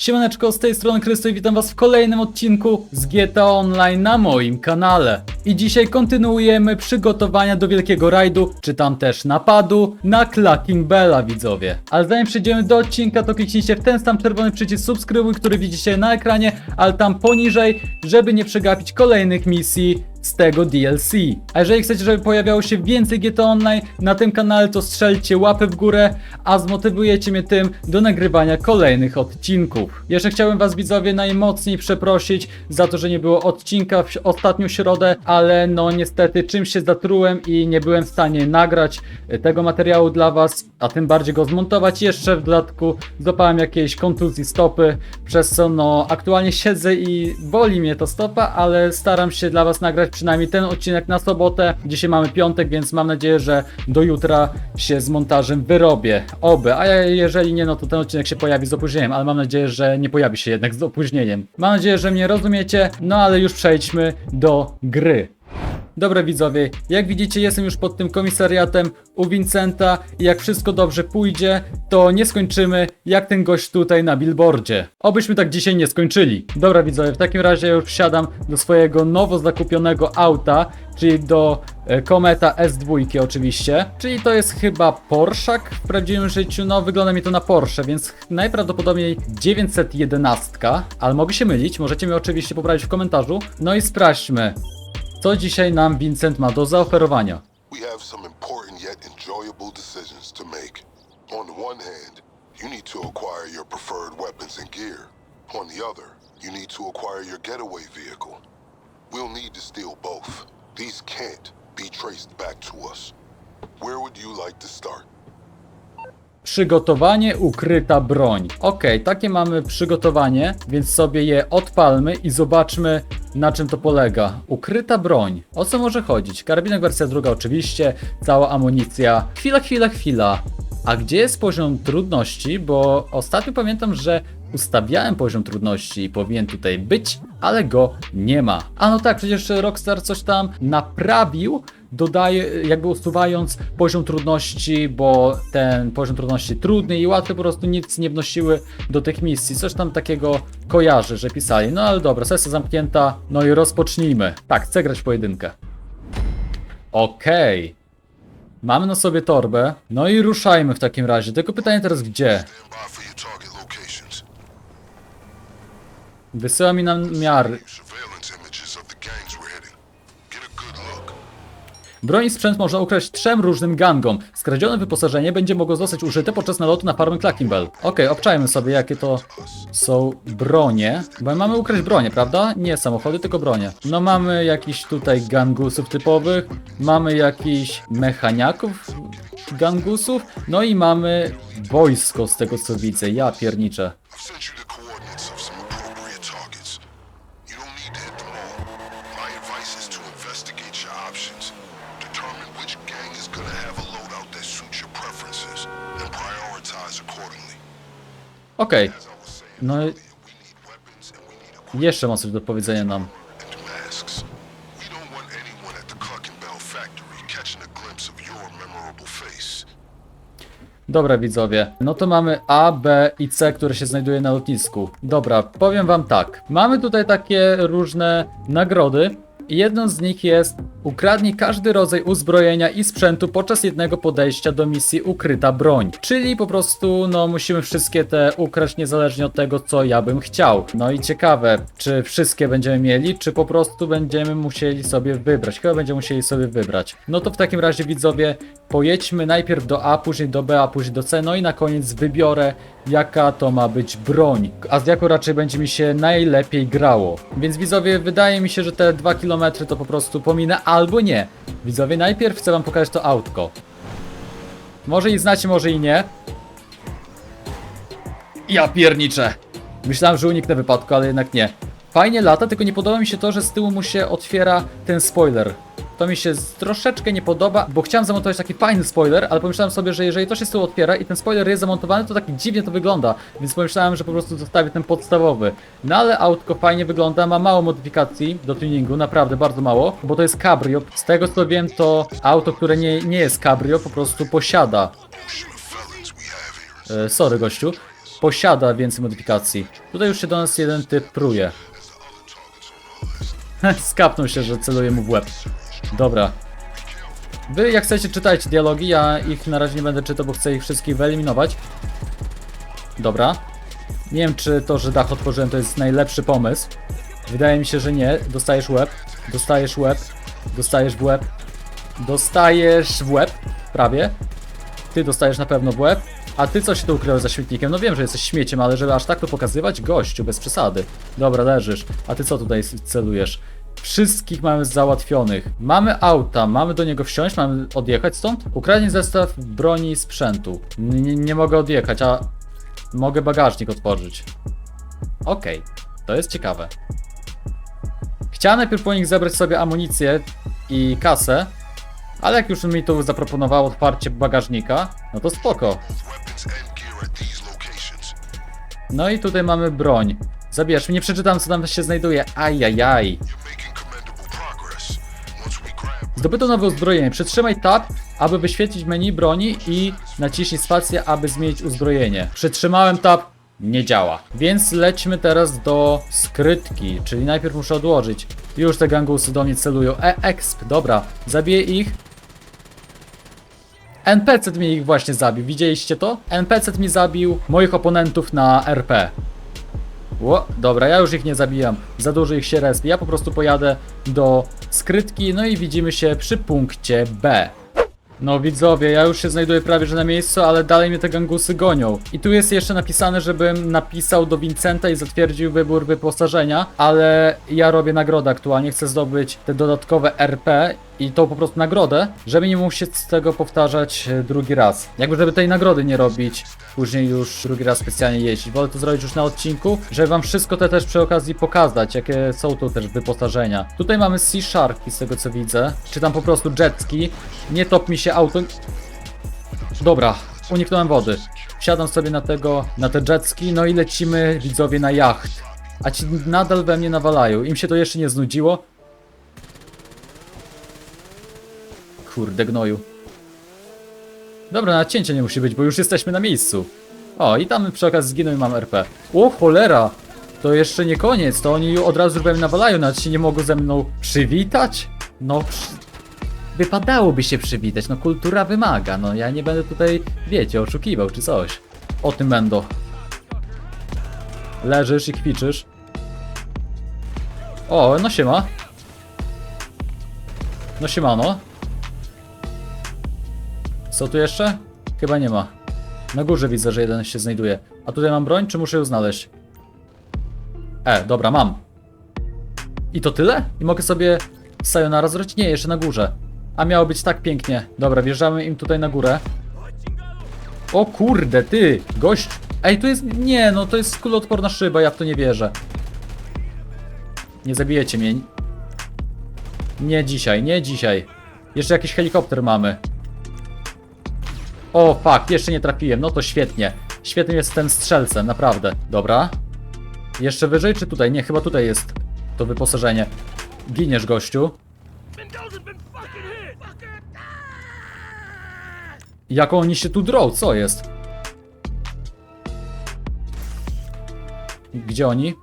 Siemaneczko, z tej strony Krysto i witam was w kolejnym odcinku z GTA Online na moim kanale. I dzisiaj kontynuujemy przygotowania do wielkiego rajdu, czy tam też napadu, na Clacking Bella widzowie. Ale zanim przejdziemy do odcinka, to kliknijcie w ten sam czerwony przycisk subskrybuj, który widzicie na ekranie, ale tam poniżej, żeby nie przegapić kolejnych misji z tego DLC. A jeżeli chcecie, żeby pojawiało się więcej GTA Online na tym kanale, to strzelcie łapy w górę, a zmotywujecie mnie tym do nagrywania kolejnych odcinków. Jeszcze chciałbym was widzowie najmocniej przeprosić za to, że nie było odcinka w ostatnią środę, ale no niestety czymś się zatrułem i nie byłem w stanie nagrać e, tego materiału dla was, a tym bardziej go zmontować. Jeszcze w dodatku złapałem jakiejś kontuzji stopy, przez co no aktualnie siedzę i boli mnie to stopa, ale staram się dla was nagrać przynajmniej ten odcinek na sobotę. Dzisiaj mamy piątek, więc mam nadzieję, że do jutra się z montażem wyrobię. Oby, a jeżeli nie, no to ten odcinek się pojawi z opóźnieniem, ale mam nadzieję, że nie pojawi się jednak z opóźnieniem. Mam nadzieję, że mnie rozumiecie, no ale już przejdźmy do gry. Dobra widzowie, jak widzicie jestem już pod tym komisariatem u Vincenta i jak wszystko dobrze pójdzie, to nie skończymy jak ten gość tutaj na billboardzie. Obyśmy tak dzisiaj nie skończyli. Dobra widzowie, w takim razie już wsiadam do swojego nowo zakupionego auta, czyli do e, Kometa S2 oczywiście. Czyli to jest chyba Porszak w prawdziwym życiu, no wygląda mi to na Porsche, więc najprawdopodobniej 911, ale mogę się mylić, możecie mnie oczywiście poprawić w komentarzu. No i sprawdźmy, co dzisiaj nam Vincent ma do zaoferowania? We have some important yet enjoyable decisions to make. On the one hand, you need to acquire your preferred weapons and gear. On the other, you need to acquire your getaway vehicle. We'll need to steal both. These can't be traced back to us. Where would you like to start? Przygotowanie, ukryta broń. Okej, takie mamy przygotowanie, więc sobie je odpalmy i zobaczmy na czym to polega. Ukryta broń. O co może chodzić? Karabinek wersja druga oczywiście, cała amunicja. Chwila, chwila, chwila. A gdzie jest poziom trudności? Bo ostatnio pamiętam, że ustawiałem poziom trudności i powinien tutaj być, ale go nie ma. A no tak, przecież Rockstar coś tam naprawił, dodaje, jakby usuwając poziom trudności, bo ten poziom trudności trudny i łatwy po prostu nic nie wnosiły do tych misji. Coś tam takiego kojarzy, że pisali. No ale dobra, sesja zamknięta, no i rozpocznijmy. Tak, chcę grać w pojedynkę. Okej. Mamy na sobie torbę, no i ruszajmy w takim razie. Tylko pytanie teraz gdzie? Wysyła mi nam miar. Broń i sprzęt można ukraść trzem różnym gangom. Skradzione wyposażenie będzie mogło zostać użyte podczas nalotu na farmę Clackingbell. Okej, obczajmy sobie jakie to są bronie. Bo mamy ukraść bronie, prawda? Nie samochody, tylko bronie. No mamy jakiś tutaj gangusów typowych, mamy jakiś mechaniaków gangusów, no i mamy wojsko z tego co widzę. Ja pierniczę. We need equipment jeszcze ma coś do powiedzenia nam. Dobra widzowie, no to mamy A, B i C, które się znajduje na lotnisku. Dobra, powiem wam tak. Mamy tutaj takie różne nagrody. I jedną z nich jest ukradnij każdy rodzaj uzbrojenia i sprzętu podczas jednego podejścia do misji ukryta broń. Czyli po prostu no musimy wszystkie te ukraść niezależnie od tego co ja bym chciał. No i ciekawe, czy wszystkie będziemy mieli, czy po prostu będziemy musieli sobie wybrać. Chyba będziemy musieli sobie wybrać. No to w takim razie widzowie, pojedźmy najpierw do A, później do B, a później do C, no i na koniec wybiorę jaka to ma być broń, a z jaką raczej będzie mi się najlepiej grało. Więc widzowie, wydaje mi się, że te 2 km to po prostu pominę albo nie. Widzowie, najpierw chcę wam pokazać to autko. Może i znacie, może i nie. Ja pierniczę. Myślałem, że uniknę wypadku, ale jednak nie. Fajnie lata, tylko nie podoba mi się to, że z tyłu mu się otwiera ten spoiler. To mi się troszeczkę nie podoba, bo chciałem zamontować taki fajny spoiler, ale pomyślałem sobie, że jeżeli to się z tyłu otwiera i ten spoiler jest zamontowany, to tak dziwnie to wygląda. Więc pomyślałem, że po prostu zostawię ten podstawowy. No ale autko fajnie wygląda, ma mało modyfikacji do tuningu, naprawdę bardzo mało, bo to jest cabrio. Z tego co wiem, to auto, które nie, nie jest cabrio, po prostu posiada. E, sorry gościu. posiada więcej modyfikacji. Tutaj już się do nas jeden typ pruje. Skapnął się, że celuje mu w łeb. Dobra. Wy jak chcecie czytajcie dialogi, ja ich na razie nie będę czytał, bo chcę ich wszystkich wyeliminować. Dobra. Nie wiem, czy to, że dach otworzyłem, to jest najlepszy pomysł. Wydaje mi się, że nie. Dostajesz łeb, dostajesz łeb, dostajesz w łeb, dostajesz w łeb, prawie. Ty dostajesz na pewno w łeb. A ty co się tu ukryłeś za śmietnikiem? No wiem, że jesteś śmieciem, ale żeby aż tak to pokazywać? Gościu, bez przesady. Dobra, leżysz. A ty co tutaj celujesz? Wszystkich mamy załatwionych. Mamy auta, mamy do niego wsiąść, mamy odjechać stąd? Ukradnij zestaw broni i sprzętu. N nie, mogę odjechać, a mogę bagażnik otworzyć. Okej, to jest ciekawe. Chciałem najpierw po nich zebrać sobie amunicję i kasę, ale jak już mi tu zaproponowało otwarcie bagażnika, no to spoko. No i tutaj mamy broń. Zabierz, nie przeczytam co tam się znajduje. Ajajaj. Zdobyto nowe uzbrojenie. Przytrzymaj tab, aby wyświetlić menu broni i naciśnij spację, aby zmienić uzbrojenie. Przytrzymałem tab, nie działa. Więc lećmy teraz do skrytki, czyli najpierw muszę odłożyć. Już te gangusy do mnie celują. E, exp, dobra. Zabiję ich. NPC mnie ich właśnie zabił, widzieliście to? NPC mi zabił moich oponentów na RP. Ło, dobra, ja już ich nie zabijam. Za dużo ich się respi. Ja po prostu pojadę do skrytki, no i widzimy się przy punkcie B. No widzowie, ja już się znajduję prawie że na miejscu, ale dalej mnie te gangusy gonią. I tu jest jeszcze napisane, żebym napisał do Vincenta i zatwierdził wybór wyposażenia, ale ja robię nagrodę aktualnie, chcę zdobyć te dodatkowe RP i tą po prostu nagrodę, żeby nie musieć z tego powtarzać e, drugi raz. Jakby żeby tej nagrody nie robić, później już drugi raz specjalnie jeździć. Wolę to zrobić już na odcinku, żeby wam wszystko te też przy okazji pokazać, jakie są tu też wyposażenia. Tutaj mamy Sea Sharki z tego co widzę, czy tam po prostu jetski. Nie top mi się auto... Dobra, uniknąłem wody. Wsiadam sobie na tego, na te jetski, no i lecimy widzowie na jacht. A ci nadal we mnie nawalają. Im się to jeszcze nie znudziło. Kurde gnoju. Dobra, na cięcie nie musi być, bo już jesteśmy na miejscu. O, i tam przy okazji zginął i mam RP. O, cholera! To jeszcze nie koniec, to oni od razu we mnie nawalają, nawet się nie mogą ze mną przywitać? No, przy... wypadałoby się przywitać, no kultura wymaga, no ja nie będę tutaj, wiecie, oszukiwał czy coś. O tym będą. Leżysz i kwiczysz. O, no siema. No siemano. Co tu jeszcze? Chyba nie ma. Na górze widzę, że jeden się znajduje. A tutaj mam broń, czy muszę ją znaleźć? E, dobra, mam. I to tyle? I mogę sobie sayonara zrobić? Nie, jeszcze na górze. A miało być tak pięknie. Dobra, wjeżdżamy im tutaj na górę. O kurde, ty, gość. Ej, tu jest... Nie, no to jest kuloodporna szyba, ja w to nie wierzę. Nie zabijecie mnie. Nie dzisiaj, nie dzisiaj. Jeszcze jakiś helikopter mamy. O, fuck, jeszcze nie trafiłem, no to świetnie. Świetnym jestem strzelcem, naprawdę. Dobra. Jeszcze wyżej, czy tutaj? Nie, chyba tutaj jest to wyposażenie. Giniesz, gościu. Jak oni się tu drą? Co jest? Gdzie oni?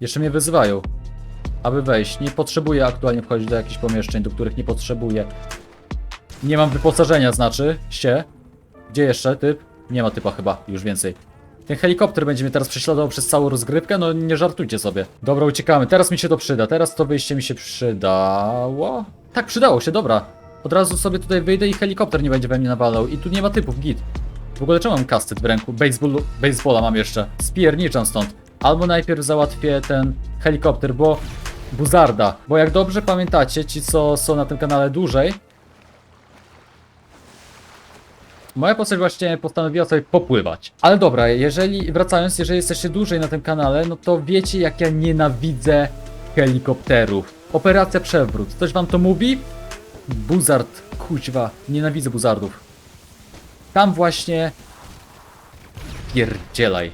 Jeszcze mnie wyzywają. Aby wejść. Nie potrzebuję aktualnie wchodzić do jakichś pomieszczeń, do których nie potrzebuję. Nie mam wyposażenia, znaczy się. Gdzie jeszcze typ? Nie ma typa chyba, już więcej. Ten helikopter będzie mnie teraz prześladował przez całą rozgrywkę, no nie żartujcie sobie. Dobra, uciekamy, teraz mi się to przyda, teraz to wyjście mi się przydało. Tak, przydało się, dobra. Od razu sobie tutaj wyjdę i helikopter nie będzie we mnie nawalał i tu nie ma typów, git. W ogóle czemu mam kastet w ręku? Baseball, baseballa mam jeszcze. Spierniczam stąd. Albo najpierw załatwię ten helikopter, bo... Buzarda. Bo jak dobrze pamiętacie, ci co są na tym kanale dłużej, Moja postać właśnie postanowiła sobie popływać. Ale dobra, jeżeli, wracając, jeżeli jesteście dłużej na tym kanale, no to wiecie jak ja nienawidzę helikopterów. Operacja Przewrót. Ktoś wam to mówi? Buzard, kuźwa, nienawidzę buzardów. Tam właśnie... Pierdzielaj.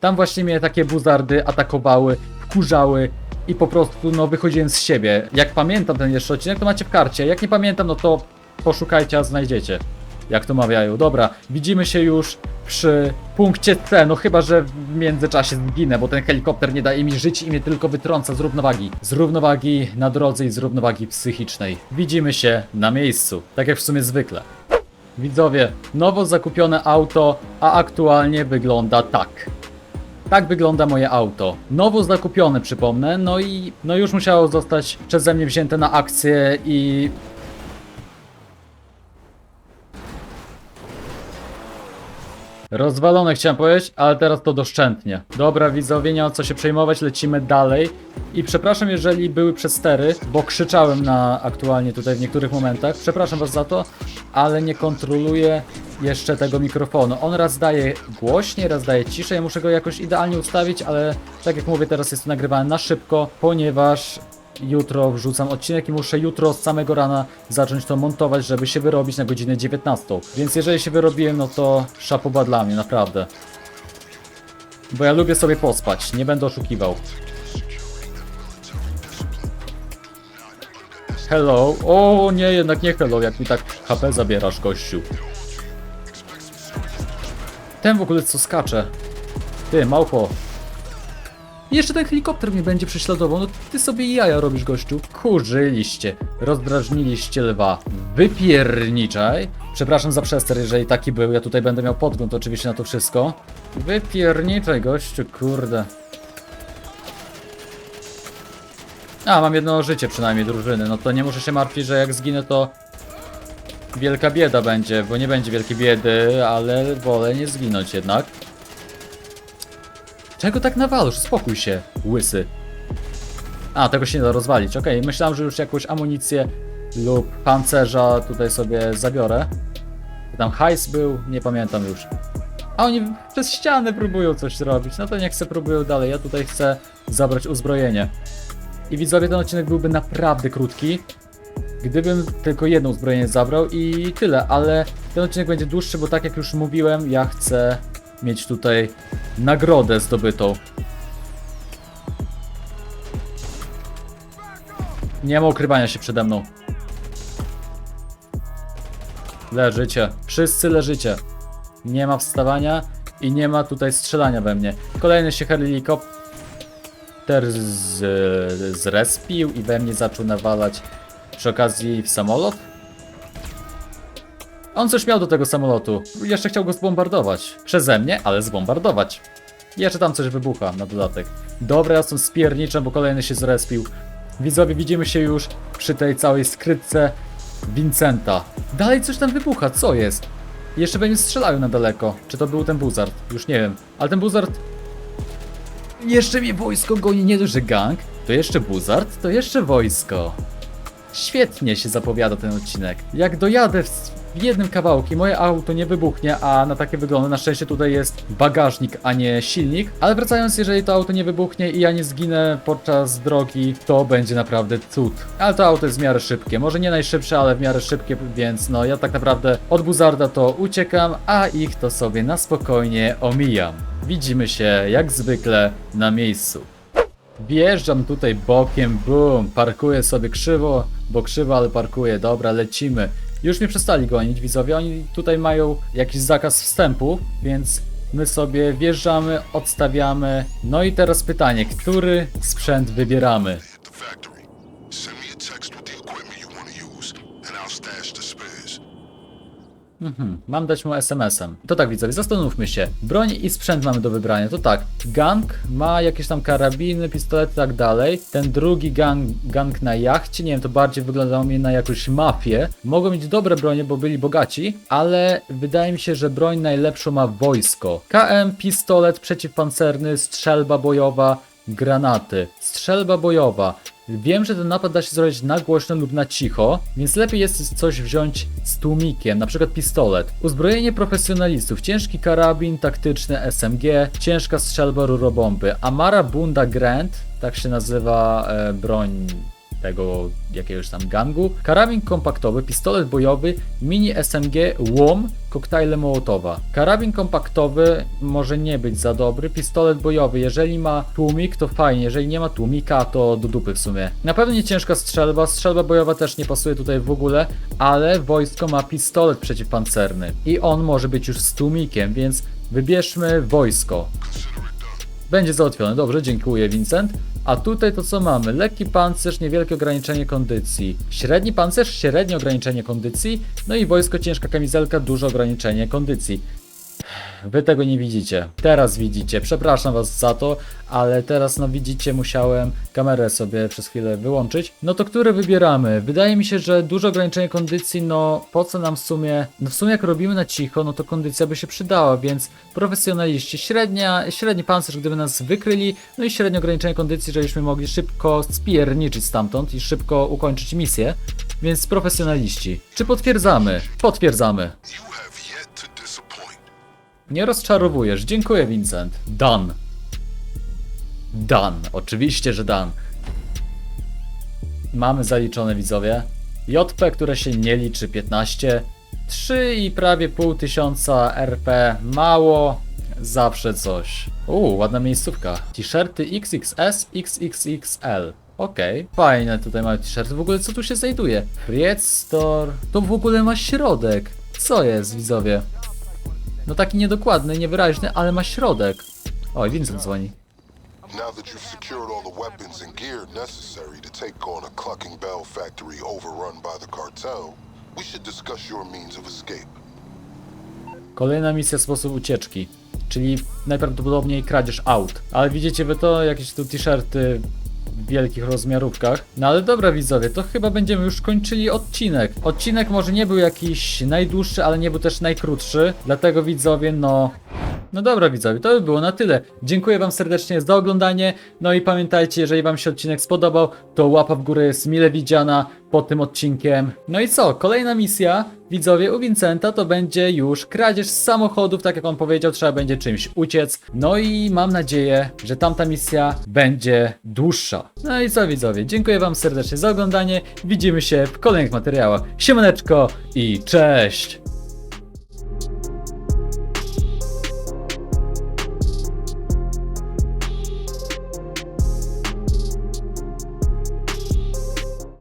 Tam właśnie mnie takie buzardy atakowały, wkurzały i po prostu no wychodziłem z siebie. Jak pamiętam ten jeszcze odcinek, to macie w karcie. Jak nie pamiętam, no to poszukajcie, a znajdziecie. Jak to mawiają. Dobra, widzimy się już przy punkcie C, no chyba, że w międzyczasie zginę, bo ten helikopter nie daje mi żyć i mnie tylko wytrąca z równowagi. Z równowagi na drodze i z równowagi psychicznej. Widzimy się na miejscu, tak jak w sumie zwykle. Widzowie, nowo zakupione auto, a aktualnie wygląda tak. Tak wygląda moje auto. Nowo zakupione, przypomnę, no i no już musiało zostać przeze mnie wzięte na akcję i Rozwalone chciałem powiedzieć, ale teraz to doszczętnie. Dobra, widzowie, nie ma co się przejmować, lecimy dalej. I przepraszam, jeżeli były przestery, bo krzyczałem na aktualnie tutaj w niektórych momentach. Przepraszam was za to, ale nie kontroluję jeszcze tego mikrofonu. On raz daje głośniej, raz daje ciszej. Ja muszę go jakoś idealnie ustawić, ale tak jak mówię, teraz jest to nagrywane na szybko, ponieważ jutro wrzucam odcinek i muszę jutro z samego rana zacząć to montować, żeby się wyrobić na godzinę 19. Więc jeżeli się wyrobiłem, no to szapoba dla mnie, naprawdę. Bo ja lubię sobie pospać, nie będę oszukiwał. Hello. O nie, jednak nie hello, jak mi tak HP zabierasz, gościu. Ten w ogóle co skacze. Ty, małpo. Jeszcze ten helikopter mnie będzie prześladował. No ty sobie jaja robisz, gościu. Kurzyliście. Rozdrażniliście lwa. Wypierniczaj. Przepraszam za przester, jeżeli taki był. Ja tutaj będę miał podgląd oczywiście na to wszystko. Wypierniczaj, gościu, kurde. A, mam jedno życie przynajmniej drużyny. No to nie muszę się martwić, że jak zginę to wielka bieda będzie, bo nie będzie wielkiej biedy, ale wolę nie zginąć jednak. Czego tak nawalasz? Spokój się, łysy. A, tego się nie da rozwalić. Okej, myślałem, że już jakąś amunicję lub pancerza tutaj sobie zabiorę. Tam hajs był, nie pamiętam już. A oni przez ścianę próbują coś zrobić. No to niech se próbują dalej. Ja tutaj chcę zabrać uzbrojenie. I widzowie, ten odcinek byłby naprawdę krótki. Gdybym tylko jedno uzbrojenie zabrał i tyle, ale ten odcinek będzie dłuższy, bo tak jak już mówiłem, ja chcę mieć tutaj nagrodę zdobytą. Nie ma ukrywania się przede mną. Leżycie. Wszyscy leżycie. Nie ma wstawania i nie ma tutaj strzelania we mnie. Kolejny się helikopter z, zrespił i we mnie zaczął nawalać przy okazji w samolot. On coś miał do tego samolotu. Jeszcze chciał go zbombardować. Przeze mnie, ale zbombardować. Jeszcze tam coś wybucha na dodatek. Dobra, ja stąd spierniczę, bo kolejny się zrespił. Widzowie, widzimy się już przy tej całej skrytce Vincenta. Dalej coś tam wybucha, co jest? Jeszcze będzie strzelają na daleko. Czy to był ten buzard? Już nie wiem. Ale ten buzard... Jeszcze mnie wojsko goni, nie dość, że gang, to jeszcze buzard, to jeszcze wojsko. Świetnie się zapowiada ten odcinek. Jak dojadę w jednym kawałku i moje auto nie wybuchnie, a na takie wygląda, na szczęście tutaj jest bagażnik, a nie silnik. Ale wracając, jeżeli to auto nie wybuchnie i ja nie zginę podczas drogi, to będzie naprawdę cud. Ale to auto jest w miarę szybkie. Może nie najszybsze, ale w miarę szybkie, więc no ja tak naprawdę od buzarda to uciekam, a ich to sobie na spokojnie omijam. Widzimy się jak zwykle na miejscu. Wjeżdżam tutaj bokiem, boom, parkuję sobie krzywo, bo krzywo, ale parkuję, dobra, lecimy. Już mnie przestali gonić widzowie, oni tutaj mają jakiś zakaz wstępu, więc my sobie wjeżdżamy, odstawiamy. No i teraz pytanie, który sprzęt wybieramy? Hit the factory. Send me a text with the equipment you want to use, and I'll stash the spares. Mhm, mam dać mu SMS-em. To tak widzowie, zastanówmy się. Broń i sprzęt mamy do wybrania. To tak, gang ma jakieś tam karabiny, pistolety i tak dalej. Ten drugi gang, gang na jachcie, nie wiem, to bardziej wyglądało mi na jakąś mafię. Mogą mieć dobre bronie, bo byli bogaci, ale wydaje mi się, że broń najlepszą ma wojsko. KM, pistolet przeciwpancerny, strzelba bojowa, granaty. Strzelba bojowa. Wiem, że ten napad da się zrobić na głośno lub na cicho, więc lepiej jest coś wziąć z tłumikiem, na przykład pistolet. Uzbrojenie profesjonalistów, ciężki karabin taktyczny SMG, ciężka strzelba rurobomby. Amara Bunda Grand, tak się nazywa e, broń tego jakiegoś tam gangu, karabin kompaktowy, pistolet bojowy, mini SMG, łom, koktajle Mołotowa. Karabin kompaktowy może nie być za dobry, pistolet bojowy, jeżeli ma tłumik to fajnie, jeżeli nie ma tłumika to do dupy w sumie. Na pewno nie ciężka strzelba, strzelba bojowa też nie pasuje tutaj w ogóle, ale wojsko ma pistolet przeciwpancerny i on może być już z tłumikiem, więc wybierzmy wojsko. Będzie załatwione. Dobrze, dziękuję, Vincent. A tutaj to co mamy? Lekki pancerz, niewielkie ograniczenie kondycji. Średni pancerz, średnie ograniczenie kondycji. No i wojsko, ciężka kamizelka, duże ograniczenie kondycji. Wy tego nie widzicie. Teraz widzicie. Przepraszam was za to, ale teraz no widzicie, musiałem kamerę sobie przez chwilę wyłączyć. No to które wybieramy? Wydaje mi się, że duże ograniczenie kondycji, no po co nam w sumie? No w sumie jak robimy na cicho, no to kondycja by się przydała, więc profesjonaliści średnia, średni pancerz, gdyby nas wykryli, no i średnie ograniczenie kondycji, żebyśmy mogli szybko spierniczyć stamtąd i szybko ukończyć misję. Więc profesjonaliści. Czy potwierdzamy? Potwierdzamy. Nie rozczarowujesz. Dziękuję, Vincent. Dan. Dan. Oczywiście, że Dan. Mamy zaliczone widzowie. JP, które się nie liczy 15. 3 i prawie pół tysiąca RP. Mało. Zawsze coś. Uuu, ładna miejscówka. T-shirty XXS, XXXL. Okej, fajne tutaj mamy t-shirty. W ogóle co tu się znajduje? Fried Store. To w ogóle ma środek. Co jest, widzowie? No taki niedokładny, niewyraźny, ale ma środek. Oj, Vincent dzwoni. Now that you've secured all the weapons and gear necessary to take on a Clucking Bell factory overrun by the cartel, we should discuss your means of escape. Kolejna misja sposób ucieczki, czyli najprawdopodobniej kradzież aut. Ale widzicie wy to, jakieś tu t-shirty wielkich rozmiarówkach. No ale dobra widzowie, to chyba będziemy już kończyli odcinek. Odcinek może nie był jakiś najdłuższy, ale nie był też najkrótszy. Dlatego widzowie, no... No dobra widzowie, to by było na tyle. Dziękuję wam serdecznie za oglądanie. No i pamiętajcie, jeżeli wam się odcinek spodobał, to łapa w górę jest mile widziana pod tym odcinkiem. No i co? Kolejna misja, widzowie, u Vincenta to będzie już kradzież z samochodów, tak jak on powiedział, trzeba będzie czymś uciec. No i mam nadzieję, że tamta misja będzie dłuższa. No i co widzowie, dziękuję wam serdecznie za oglądanie. Widzimy się w kolejnych materiałach. Siemaneczko i cześć!